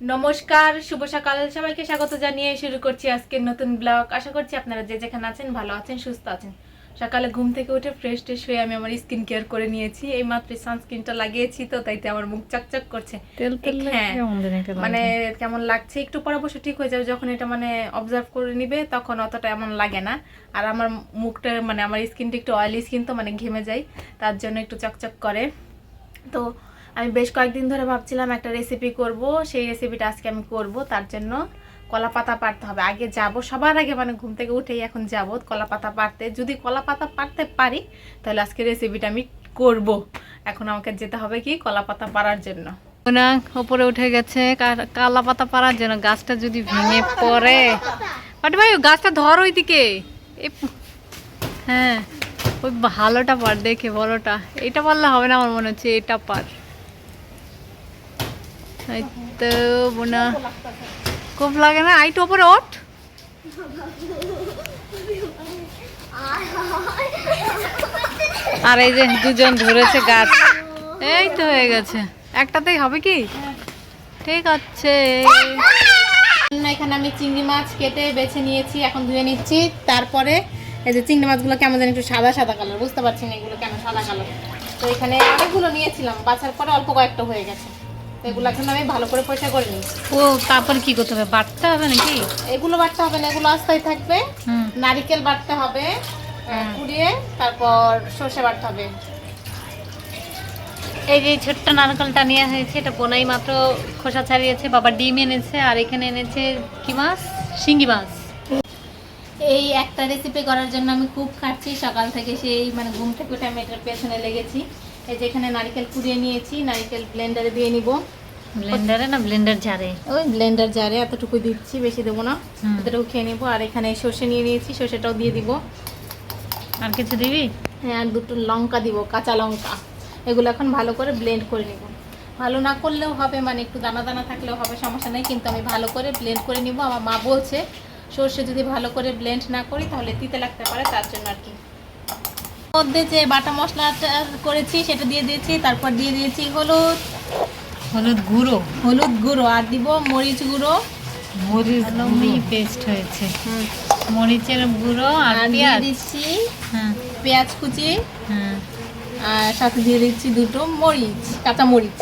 নমস্কার শুভ সকাল। সবাইকে স্বাগত জানিয়ে শুরু করছি আজকের নতুন ব্লগ। আশা করছি আপনারা যে যেখানে আছেন ভালো আছেন সুস্থ আছেন। সকালে ঘুম থেকে উঠে ফ্রেশ ট্রেশ হয়ে আমি আমার স্কিন কেয়ার করে নিয়েছি। এই মাত্র সানস্ক্রিনটা লাগিয়েছি তো তাইতে আমার মুখ চকচক করছে। হ্যাঁ, মানে কেমন লাগছে? একটু পরে অবশ্য ঠিক হয়ে যাবে। যখন এটা মানে অবজার্ভ করে নিবে তখন অতটা এমন লাগে না। আর আমার মুখটা মানে আমার স্কিনটা একটু অয়েলি স্কিন তো মানে ঘেমে যায়। তার জন্য একটু চকচক করে। তো আমি বেশ কয়েকদিন ধরে ভাবছিলাম একটা রেসিপি করব, সেই রেসিপিটা আজকে আমি করব, তার জন্য কলা পাতা পাড়তে হবে। আগে যাব, সবার আগে মানে ঘুম থেকে উঠেই এখন যাব কলা পাতা পাড়তে। যদি কলা পাতা পাড়তে পারি, তাহলে আজকে রেসিপিটা আমি করব। এখন আমাকে যেতে হবে কি কলা পাতা পাড়ার জন্য। না উপরে উঠে গেছে। কালা পাতা পাড়ার জন্য গাছটা যদি ভেঙে পড়ে। পাটি ভাই গাছটা ধর ওইদিকে। হ্যাঁ ওই ভালোটা পার দেখে বড়টা। এটা পারলে হবে না আমার মনে হচ্ছে, এটা পার তো বোনা। খুব লাগে না? আইটু ওপরে ওঠ। আর এই যে দুজন ধরেছে গাছ। এই তো হয়ে গেছে। একটাতেই হবে কি? ঠিক আছে। এখানে আমি চিংড়ি মাছ কেটে বেছে নিয়েছি, এখন ধুয়ে নিচ্ছি। তারপরে এই যে চিংড়ি মাছগুলো কেমন যেন একটু সাদা সাদা কালার। বুঝতে পারছি না এগুলো কেন সাদা কালার। তো এখানে অনেকগুলো নিয়েছিলাম, বাছার পরে অল্প কয়েকটা হয়ে গেছে। এগুলো এখন আমি ভালো করে পয়সা করে নিই ও তারপর কি করতে হবে? বাটতে হবে নাকি? এগুলো বাটতে হবে না এগুলো আস্তায় থাকবে। নারিকেল বাটতে হবে কুড়িয়ে তারপর সর্ষে বাটতে হবে। এই যে ছোট্ট নারকেলটা নিয়ে হয়েছে এটা বোনাই মাত্র খোসা ছাড়িয়েছে বাবা ডিম এনেছে আর এখানে এনেছে কি মাছ? শিঙ্গি মাছ। এই একটা রেসিপি করার জন্য আমি খুব খাচ্ছি সকাল থেকে সেই মানে ঘুম থেকে উঠে আমি এটার পেছনে লেগেছি। এই যে এখানে নারিকেল কুড়িয়ে নিয়েছি নারিকেল ব্লেন্ডারে দিয়ে নিব। ব্লেন্ডারে না ব্লেন্ডার ঝাড়ে ওই ব্লেন্ডার জারে এতটুকু দিচ্ছি বেশি দেবো না। এতটুকু খেয়ে নেব। আর এখানে সর্ষে নিয়ে নিয়েছি সর্ষেটাও দিয়ে দিব। আর কিছু দিবি? হ্যাঁ আর দুটো লঙ্কা দিব কাঁচা লঙ্কা। এগুলো এখন ভালো করে ব্লেন্ড করে নিব। ভালো না করলেও হবে মানে একটু দানা দানা থাকলেও হবে সমস্যা নেই। কিন্তু আমি ভালো করে ব্লেন্ড করে নিব। আমার মা বলছে সর্ষে যদি ভালো করে ব্লেন্ড না করি তাহলে তিতে লাগতে পারে তার জন্য আর কি। মধ্যে যে বাটা মশলাটা করেছি সেটা দিয়ে দিয়েছি। তারপর দিয়ে দিয়েছি হলুদ। হলুদ গুঁড়ো? হলুদ গুঁড়ো আর দিব মরিচ গুঁড়ো। মরিচ পেস্ট হয়েছে। মরিচের গুঁড়ো আর পেঁয়াজ? দিচ্ছি হ্যাঁ। পেঁয়াজ কুচি। হ্যাঁ। আর সাথে দিয়ে দিচ্ছি দুটো মরিচ কাঁচা মরিচ।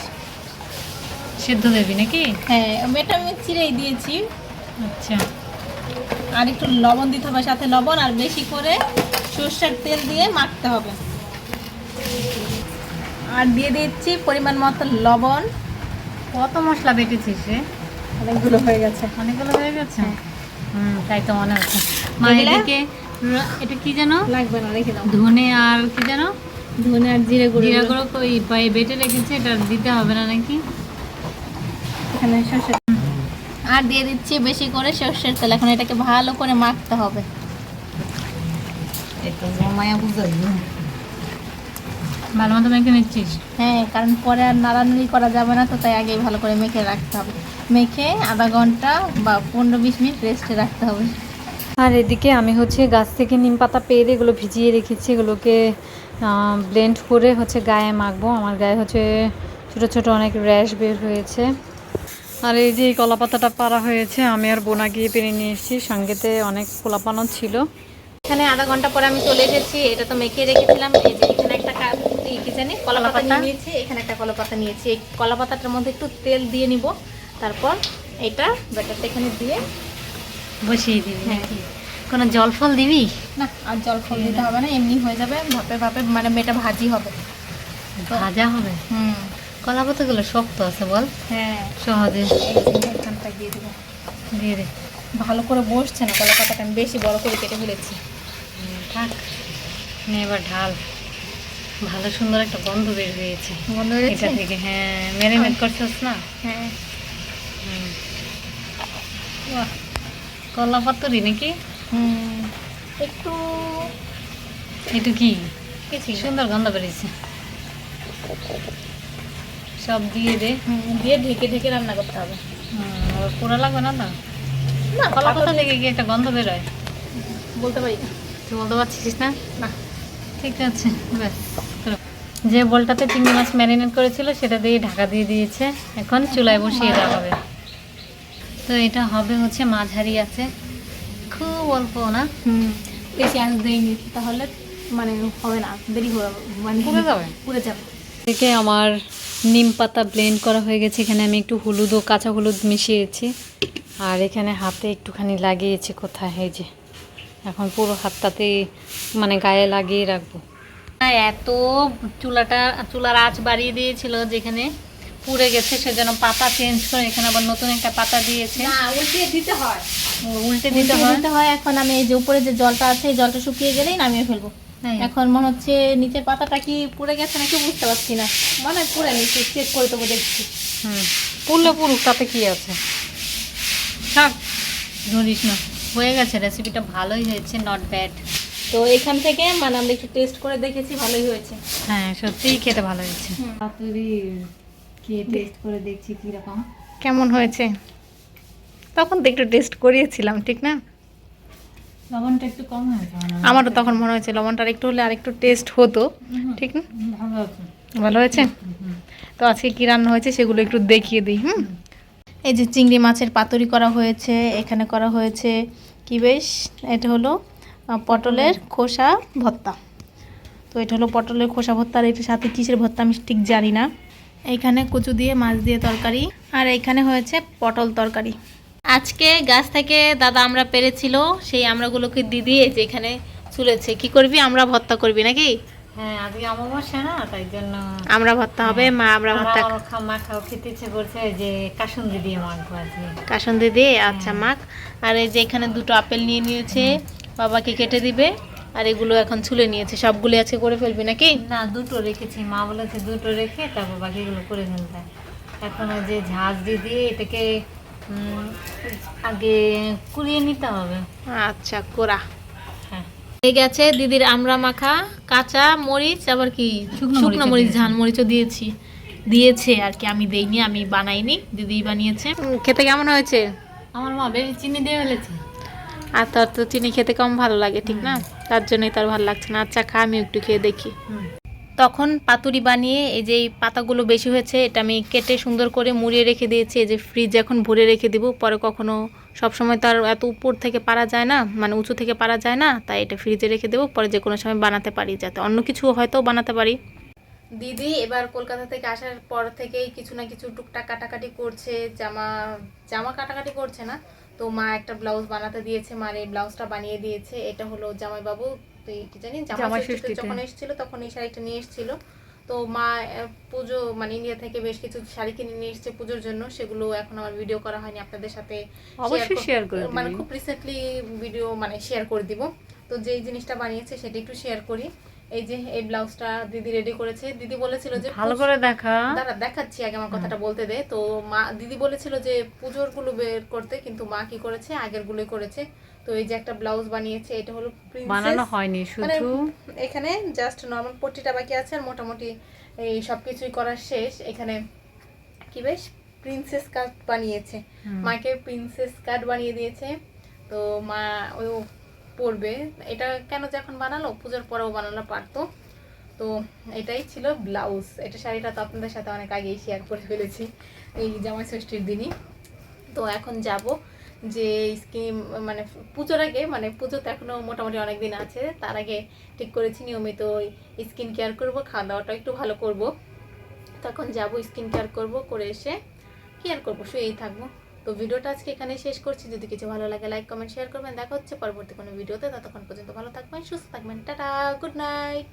সেদ্ধ দেবি নাকি? হ্যাঁ এটা আমি চিড়েই দিয়েছি। আচ্ছা। আর একটু লবণ দিতে হবে সাথে লবণ আর বেশি করে সর্ষের তেল দিয়ে মাখতে হবে। আর দিয়ে দিচ্ছি পরিমাণ মতো লবণ। কত মশলা বেটেছিস রে অনেকগুলো হয়ে গেছে। অনেকগুলো হয়ে গেছে? হুম তাই তো মনে হচ্ছে। মা এদিকে এটা কি জানো লাগবে না রেখে দাও। ধনে আর কি জানো ধনে আর জিরে গুঁড়ো। জিরা গুঁড়ো ওই পায়ে বেটে রেখেছে এটা দিতে হবে না নাকি? এখানে সর্ষে আর দিয়ে দিচ্ছি বেশি করে সর্ষের তেল। এখন এটাকে ভালো করে মাখতে হবে। ভালো মতো মেখে নিচ্ছিস হ্যাঁ কারণ পরে আর নাড়ানাড়ি করা যাবে না তো তাই আগেই ভালো করে মেখে রাখতে হবে। মেখে আধা ঘণ্টা বা পনেরো বিশ মিনিট রেস্টে রাখতে হবে। আর এদিকে আমি হচ্ছে গাছ থেকে নিম পাতা পেরে এগুলো ভিজিয়ে রেখেছি এগুলোকে ব্লেন্ড করে হচ্ছে গায়ে মাখবো। আমার গায়ে হচ্ছে ছোট ছোট অনেক র্যাশ বের হয়েছে। আর এই যে এই কলা পাতাটা পাড়া হয়েছে আমি আর বোনা গিয়ে পেরে নিয়ে এসেছি। সঙ্গেতে অনেক পোলাপানো ছিল। এখানে আধা ঘণ্টা পরে আমি চলে এসেছি এটা তো মেখে রেখেছিলাম এই যে এখানে একটা কা- এই কি জানি কলা পাতা? নিয়েছি এখানে একটা কলা পাতা নিয়েছি। এই কলা পাতাটার মধ্যে একটু তেল দিয়ে নিব তারপর এটা ব্যাটারটা এখানে দিয়ে বসিয়ে দিবি হ্যাঁ। কোনো জল ফল দিবি? না আর জল ফল দিতে হবে না এমনি হয়ে যাবে ভাপে ভাপে মানে মেটা ভাজি হবে। ভাজা হবে? হুম। কলা পাতাগুলো শক্ত আছে বল। হ্যাঁ। সহজে। এখানটা দিয়ে দেবো। দিয়ে দে। ভালো করে বসছে না কলা পাতাটা আমি বেশি বড় করে কেটে ফেলেছি। থাক নে এবার ঢাল। ভালো সুন্দর একটা গন্ধ বের হয়েছে। হয়ে এটা থেকে হ্যাঁ ম্যারিনেট করছিস না? হ্যাঁ। কলা পাতুরি নাকি? একটু একটু কি? সুন্দর গন্ধ বেরিয়েছে সব দিয়ে দে। দিয়ে ঢেকে ঢেকে রান্না করতে হবে। পোড়া লাগবে না না কলা কলা পাতা থেকে কি একটা গন্ধ বেরোয়? বলতে পারি না। তুই বলতে পারছিস না? না ঠিক আছে ব্যাস যে বলটাতে চিংড়ি মাছ ম্যারিনেট করেছিল সেটা দিয়ে ঢাকা দিয়ে দিয়েছে। এখন চুলায় বসিয়ে দেওয়া হবে। তো এটা হবে হচ্ছে মাঝারি আছে। খুব অল্প না? হুম বেশি আঁচ দেয়নি তাহলে মানে হবে না দেরি হবে মানে পুড়ে যাবে? পুড়ে যাবে। থেকে আমার নিম পাতা ব্লেন্ড করা হয়ে গেছে এখানে আমি একটু হলুদ ও কাঁচা হলুদ মিশিয়েছি। আর এখানে হাতে একটুখানি লাগিয়েছি কোথায় এই যে। এখন পুরো হাতটাতে মানে গায়ে লাগিয়ে রাখব। এত চুলাটা চুলার আঁচ বাড়িয়ে দিয়েছিল যেখানে পুড়ে গেছে সেজন্য পাতা চেঞ্জ করে এখানে আবার নতুন একটা পাতা দিয়েছে। না উল্টিয়ে দিতে হয়। উল্টে দিতে হয়? দিতে হয় এখন আমি এই যে উপরে যে জলটা আছে এই জলটা শুকিয়ে গেলেই নামিয়ে ফেলব। হ্যাঁ। এখন মনে হচ্ছে নিচের পাতাটা কি পুড়ে গেছে নাকি বুঝতে পারছি না। মানে পুড়ে নিচে চেক করে দেবো দেখছি। হুম পুরলে পুরুক তাতে কি আছে? থাক ধরিস না। হয়ে গেছে রেসিপিটা ভালোই হয়েছে নট ব্যাড তো এখান থেকে মানে আমরা একটু টেস্ট করে দেখেছি ভালোই হয়েছে। হ্যাঁ সত্যিই খেতে ভালো হয়েছে। পাতুরি খেয়ে টেস্ট করে দেখছি কীরকম। কেমন হয়েছে? তখন তো একটু টেস্ট করিয়েছিলাম ঠিক না? লবণটা একটু কম হয়েছে আমারও তখন মনে হয়েছে লবণটার একটু হলে আর একটু টেস্ট হতো ঠিক না? ভালো আছে ভালো হয়েছে? তো আজকে কি রান্না হয়েছে সেগুলো একটু দেখিয়ে দিই হুম। এই যে চিংড়ি মাছের পাতুরি করা হয়েছে এখানে করা হয়েছে কি বেশ? এটা হলো পটলের খোসা ভর্তা। তো এটা হলো পটলের খোসা ভর্তা, আর এটার সাথে কিসের ভর্তা আমি ঠিক জানি না। এইখানে কচু দিয়ে, মাছ দিয়ে তরকারি, আর এইখানে হয়েছে পটল তরকারি। আজকে গাছ থেকে দাদা আমরা পেরেছিল, সেই আমরাগুলোকে দিদি এই যে এখানে চুলেছে কি করবি? আমরা ভর্তা করবি নাকি? হ্যাঁ আজকে অমাবস্যা না তাই জন্য আমরা ভর্তা হবে মা আমরা ভর্তা খামা খাও খেতে ইচ্ছে করছে যে মাখবো আজকে কাসন্দি দিয়ে? আচ্ছা মাখ আর এই যে এখানে দুটো আপেল নিয়ে নিয়েছে বাবাকে কেটে দিবে আর এগুলো এখন ছুলে নিয়েছে। সবগুলো আজকে করে ফেলবি নাকি? না দুটো রেখেছি মা বলেছে দুটো রেখে তারপর বাকিগুলো করে ফেলতে এখন ওই যে ঝাঁজ দিয়ে দিয়ে এটাকে আগে কুড়িয়ে নিতে হবে। আচ্ছা কোরা। হ্যাঁ গেছে। দিদির আমরা মাখা কাঁচা মরিচ আবার কি? শুকনো মরিচ ঝাল মরিচও দিয়েছি। দিয়েছে আর কি আমি দেইনি আমি বানাইনি দিদি বানিয়েছে। খেতে কেমন হয়েছে? আমার মা বেশি চিনি দিয়ে ফেলেছে। আর তোর তো চিনি খেতে কম ভালো লাগে ঠিক না? তার জন্যই তার ভালো লাগছে না। আচ্ছা খা আমি একটু খেয়ে দেখি। তখন পাতুরি বানিয়ে এই যে পাতাগুলো বেশি হয়েছে, এটা আমি কেটে সুন্দর করে মুড়িয়ে রেখে দিয়েছি। এই যে ফ্রিজে এখন ভরে রেখে দিব, পরে কখনো সব সময় তো আর এত উপর থেকে পারা যায় না মানে উঁচু থেকে পারা যায় না, তাই এটা ফ্রিজে রেখে দেবো, পরে যে কোনো সময় বানাতে পারি, যাতে অন্য কিছু হয়তো বানাতে পারি। দিদি, এবার কলকাতা থেকে আসার পর থেকেই কিছু না কিছু টুকটাক কাটাকাটি করছে, জামা জামা কাটাকাটি করছে না, তো মা একটা ব্লাউজ বানাতে দিয়েছে মার এই ব্লাউজটা বানিয়ে দিয়েছে, এটা হলো জামাইবাবু তুই কি জানি জামাই ষষ্ঠীতে। যখন এসেছিল তখন এই শাড়িটা নিয়ে এসেছিল। তো মা পুজো মানে ইন্ডিয়া থেকে বেশ কিছু শাড়ি কিনে নিয়ে এসেছে পুজোর জন্য। সেগুলো এখন আমার ভিডিও করা হয়নি আপনাদের সাথে অবশ্যই share করে মানে খুব রিসেন্টলি ভিডিও মানে শেয়ার করে দিব। তো যেই জিনিসটা বানিয়েছে সেটা একটু শেয়ার করি। এই যে এই ব্লাউজটা দিদি রেডি করেছে। দিদি বলেছিল যে ভালো করে দেখা। দাঁড়া দেখাচ্ছি আগে আমার কথাটা বলতে দে। তো মা দিদি বলেছিল যে পুজোরগুলো বের করতে কিন্তু মা কি করেছে? আগের গুলোই করেছে। তো এই যে একটা ব্লাউজ বানিয়েছে এটা হলো। বানানো হয়নি মানে শুধু এখানে জাস্ট নর্মাল পট্টিটা বাকি আছে আর মোটামুটি এই সব কিছুই করার শেষ। এখানে কি বেশ? প্রিন্সেস কাট বানিয়েছে। মাকে প্রিন্সেস কাট বানিয়ে দিয়েছে। তো মা ও পরবে। এটা কেন যে এখন বানালো? পুজোর পরেও বানানো পারতো। তো এটাই ছিল ব্লাউজ। এটা শাড়িটা তো আপনাদের সাথে অনেক আগেই শেয়ার করে ফেলেছি এই জামাই ষষ্ঠীর দিনই। তো এখন যাব। যে স্কিন মানে পুজোর আগে মানে পুজো তো এখনও মোটামুটি অনেক দিন আছে, তার আগে ঠিক করেছি নিয়মিত স্কিন কেয়ার করব, খাওয়া দাওয়াটা একটু ভালো করব। তখন যাব স্কিন কেয়ার করব, করে এসে কেয়ার করব, শুয়েই থাকব। তো ভিডিওটা আজকে এখানে শেষ করছি। যদি কিছু ভালো লাগে লাইক কমেন্ট শেয়ার করবেন। দেখা হচ্ছে পরবর্তী কোনো ভিডিওতে। ততক্ষণ পর্যন্ত ভালো থাকবেন, সুস্থ থাকবেন। Tata good night